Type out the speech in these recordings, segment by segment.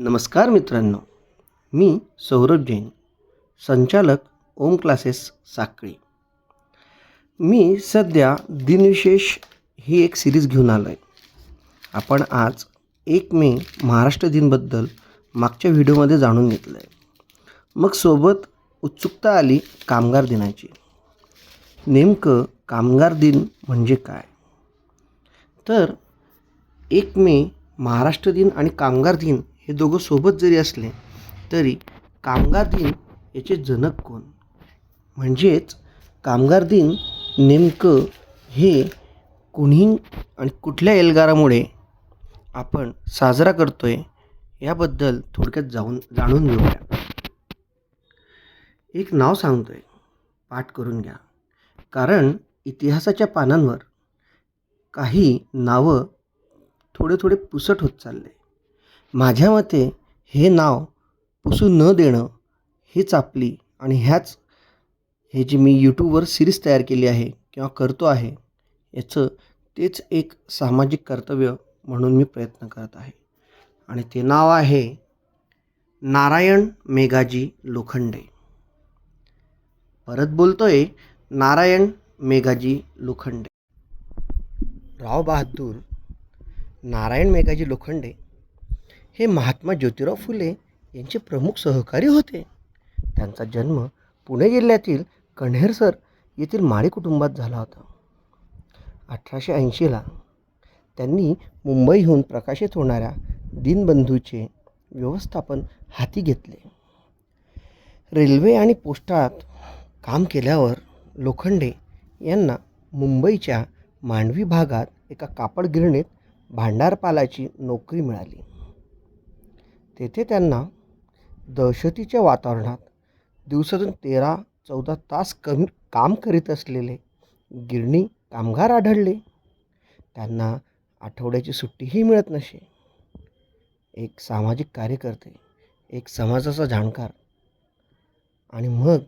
नमस्कार मित्रांनो मी सौरभ जैन संचालक ओम क्लासेस साखळी मी सध्या दिनविशेष ही एक सिरीज घेऊन आलो आहे आपण आज एक मे महाराष्ट्र दिनबद्दल मागच्या व्हिडिओमध्ये जाणून घेतलं आहे मग सोबत उत्सुकता आली कामगार दिनाची. नेमकं कामगार दिन म्हणजे काय? तर एक मे महाराष्ट्र दिन आणि कामगार दिन हे दोघं सोबत जरी असले तरी कामगार दिन याचे जनक कोण? म्हणजेच कामगार दिन नेमकं हे कुणी आणि कुठल्या एल्गारामुळे आपण साजरा करतो आहे याबद्दल थोडक्यात जाऊन जाणून घेऊया. एक नाव सांगतो आहे पाठ करून घ्या. कारण इतिहासाच्या पानांवर काही नावं थोडे थोडे पुसट होत चालले. माझ्या मते हे नाव पुसू न देणं हीच आपली आणि ह्याच हे जी मी यूट्यूबवर सिरीज तयार केली आहे किंवा करतो आहे याचं तेच एक सामाजिक कर्तव्य म्हणून मी प्रयत्न करत आहे. आणि ते नाव आहे नारायण मेघाजी लोखंडे. परत बोलतोय नारायण मेघाजी लोखंडे. राव बहादूर नारायण मेघाजी लोखंडे हे महात्मा ज्योतिराव फुले यांचे प्रमुख सहकारी होते. त्यांचा जन्म पुणे जिल्ह्यातील कण्हेरसर येथील माळी कुटुंबात झाला होता. अठराशे ऐंशीला त्यांनी मुंबईहून प्रकाशित होणाऱ्या दिनबंधूचे व्यवस्थापन हाती घेतले. रेल्वे आणि पोस्टात काम केल्यावर लोखंडे यांना मुंबईच्या मांडवी भागात एका कापड गिरणीत भांडारपालाची नोकरी मिळाली. तेथे त्यांना दहशतीच्या वातावरणात दिवसातून तेरा चौदा तास कमी काम करीत असलेले गिरणी कामगार आढळले. त्यांना आठवड्याची सुट्टीही मिळत नसे. एक सामाजिक कार्यकर्ते एक समाजाचा जाणकार आणि मग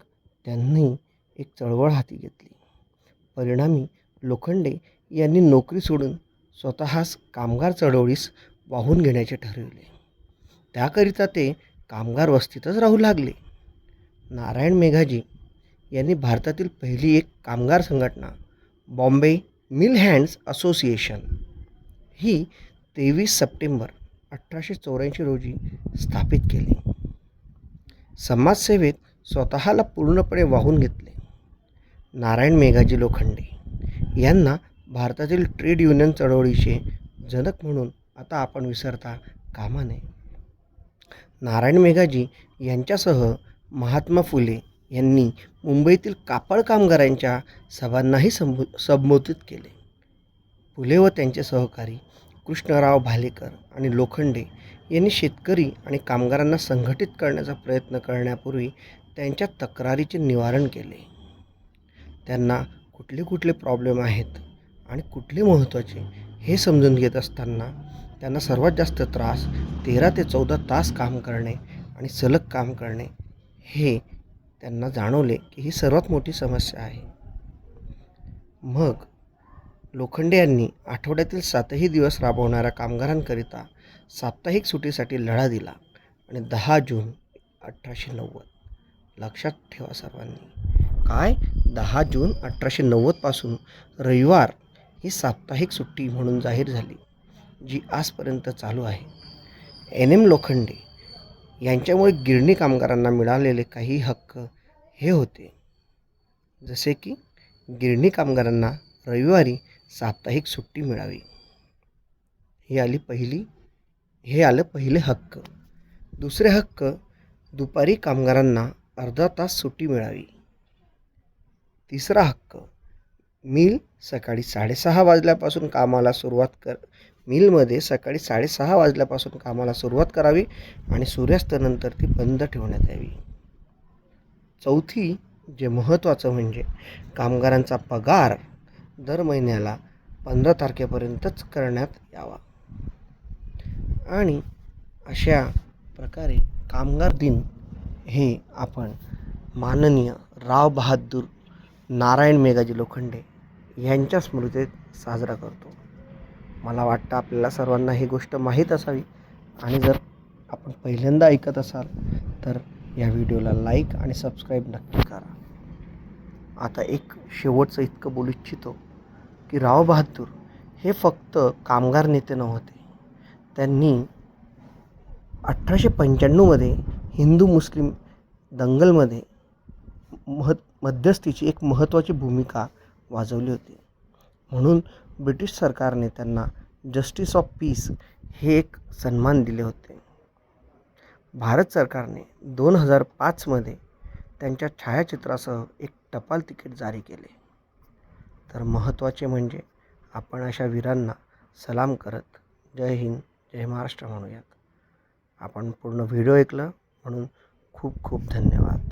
त्यांनी एक चळवळ हाती घेतली. परिणामी लोखंडे यांनी नोकरी सोडून स्वतःच कामगार चळवळीस वाहून घेण्याचे ठरविले. त्याकरिता ते कामगार वस्तीतच राहू लागले. नारायण मेघाजी यांनी भारतातील पहिली एक कामगार संघटना बॉम्बे मिल हँड्स असोसिएशन ही तेवीस सप्टेंबर अठराशे चौऱ्याऐंशी रोजी स्थापित केली. समाजसेवेत स्वतःला पूर्णपणे वाहून घेतले. नारायण मेघाजी लोखंडे यांना भारतातील ट्रेड युनियन चळवळीचे जनक म्हणून आता आपण विसरता कामा नये. नारायण मेघाजी यांच्यासह महात्मा फुले यांनी मुंबईतील कापड कामगारांच्या सभांनाही संबो संबोधित केले. फुले व त्यांचे सहकारी कृष्णराव भालेकर आणि लोखंडे यांनी शेतकरी आणि कामगारांना संघटित करण्याचा प्रयत्न करण्यापूर्वी त्यांच्या तक्रारीचे निवारण केले. त्यांना कुठले कुठले प्रॉब्लेम आहेत आणि कुठले महत्त्वाचे हे समजून घेत असताना त्यांना सर्वात जास्त त्रास तेरा ते चौदा तास काम करणे आणि सलग काम करणे हे त्यांना जाणवले की ही सर्वात मोठी समस्या आहे. मग लोखंडे यांनी आठवड्यातील सातही दिवस राबवणाऱ्या कामगारांकरिता साप्ताहिक सुटीसाठी लढा दिला आणि दहा जून अठराशे नव्वद. लक्षात ठेवा सर्वांनी. काय? दहा जून अठराशे नव्वदपासून रविवार ही साप्ताहिक सुट्टी म्हणून जाहीर झाली. जी आजपर्यंत चालू आहे. एन. एम. लोखंडे यांच्यामुळे गिरणी कामगारांना मिळालेले काही हक्क हे होते. जसे की गिरणी कामगारांना रविवारी साप्ताहिक सुट्टी मिळावी. ही आली पहिली हे आलं पहिले हक्क. दुसरे हक्क दुपारी कामगारांना अर्धा तास सुट्टी मिळावी. तिसरा हक्क मिल सकाळी साडेसहा वाजल्यापासून कामाला सुरुवात कर मिलमध्ये सकाळी साडेसहा वाजल्यापासून कामाला सुरुवात करावी आणि सूर्यास्तानंतर ती बंद ठेवण्यात यावी. चौथी जे महत्त्वाचं म्हणजे कामगारांचा पगार दर महिन्याला पंधरा तारखेपर्यंतच करण्यात यावा. आणि अशा प्रकारे कामगार दिन हे आपण माननीय राव बहादूर नारायण मेघाजी लोखंडे यांच्या स्मृतीत साजरा करतो. मला वाटतं आपल्याला सर्वांना ही गोष्ट माहीत असावी. आणि जर आपण पहिल्यांदा ऐकत असाल तर या व्हिडिओला लाईक आणि सबस्क्राईब नक्की करा. आता एक शेवटचं इतकं बोलू इच्छितो की राव बहादूर हे फक्त कामगार नेते नव्हते. त्यांनी अठराशे पंच्याण्णवमध्ये हिंदू मुस्लिम दंगलमध्ये मह मध्यस्थीची एक महत्त्वाची भूमिका वाजवली होती. म्हणून ब्रिटिश सरकारने त्यांना जस्टिस ऑफ पीस हे एक सन्मान दिले होते. भारत सरकारने दोन हजार पाचमध्ये त्यांच्या छायाचित्रासह एक टपाल तिकीट जारी केले. तर महत्त्वाचे म्हणजे आपण अशा वीरांना सलाम करत जय हिंद जय महाराष्ट्र म्हणूयात. आपण पूर्ण व्हिडिओ ऐकलं म्हणून खूप खूप धन्यवाद.